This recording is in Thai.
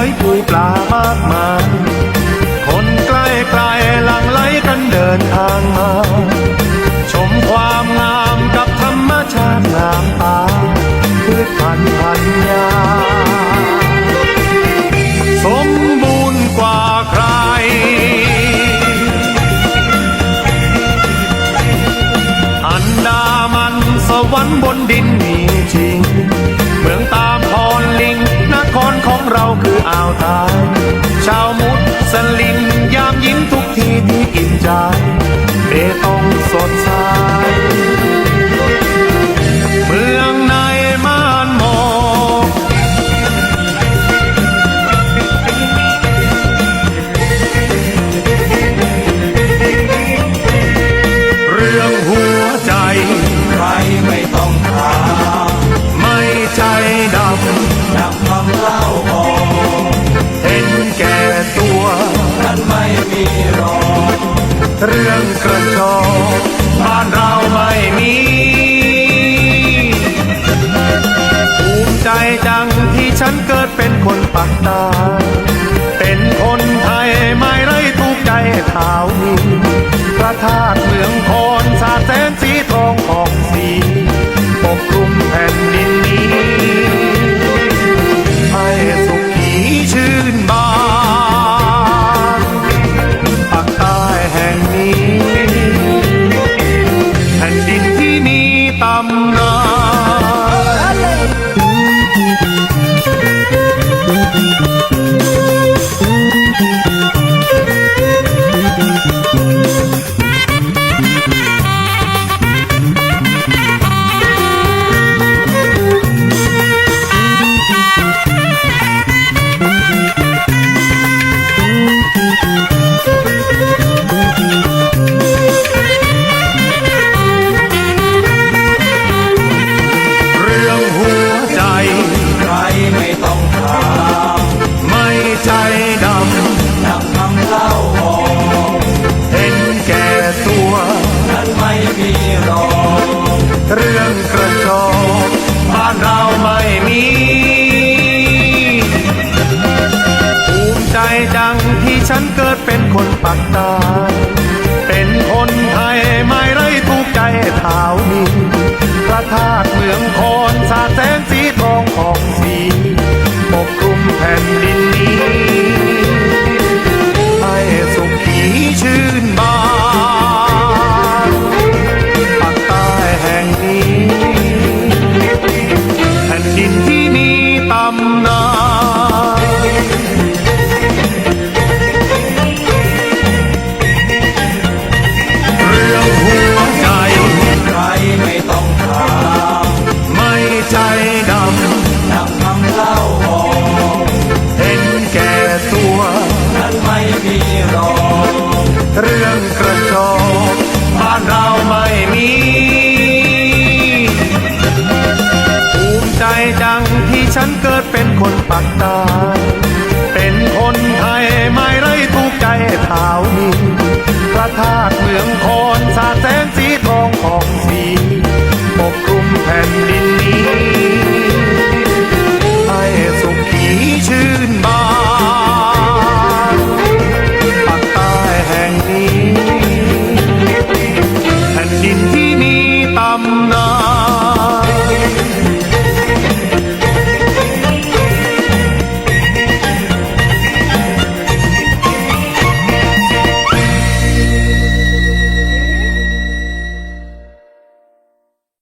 อยปูปลามากมายคนใกล้ไกลหลังไหลกันเดินทางมา ชมความงามกับธรรมชาติงามตาพืชพันธุ์พันยา สมบูรณ์กว่าใครอันดามันสวรรค์บนดินมีจริง เมืองตามพรลิง อ่าวไทยชาวมุสลิมยามยิ้มทุกทีที่กินใจ Ренка 慢哒。 มีรอกเรื่องกระจกบ้านเราไม่มีภูมิใจจังที่ฉันเกิดเป็นคนปักใต้